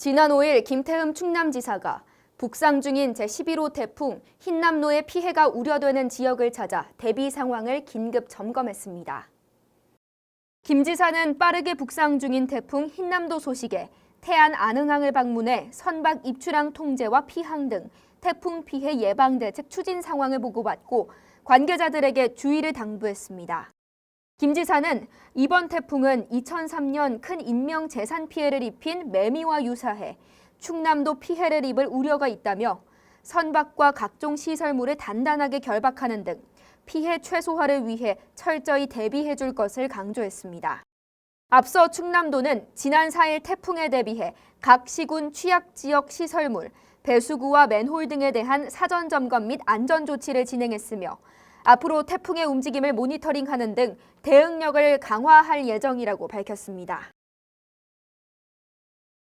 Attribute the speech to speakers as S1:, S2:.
S1: 지난 5일 김태흠 충남지사가 북상 중인 제11호 태풍 흰남노의 피해가 우려되는 지역을 찾아 대비 상황을 긴급 점검했습니다. 김 지사는 빠르게 북상 중인 태풍 흰남도 소식에 태안 안흥항을 방문해 선박 입출항 통제와 피항 등 태풍 피해 예방 대책 추진 상황을 보고받고 관계자들에게 주의를 당부했습니다. 김 지사는 이번 태풍은 2003년 큰 인명 재산 피해를 입힌 매미와 유사해 충남도 피해를 입을 우려가 있다며 선박과 각종 시설물을 단단하게 결박하는 등 피해 최소화를 위해 철저히 대비해 줄 것을 강조했습니다. 앞서 충남도는 지난 4일 태풍에 대비해 각 시군 취약 지역 시설물, 배수구와 맨홀 등에 대한 사전 점검 및 안전 조치를 진행했으며 앞으로 태풍의 움직임을 모니터링하는 등 대응력을 강화할 예정이라고 밝혔습니다.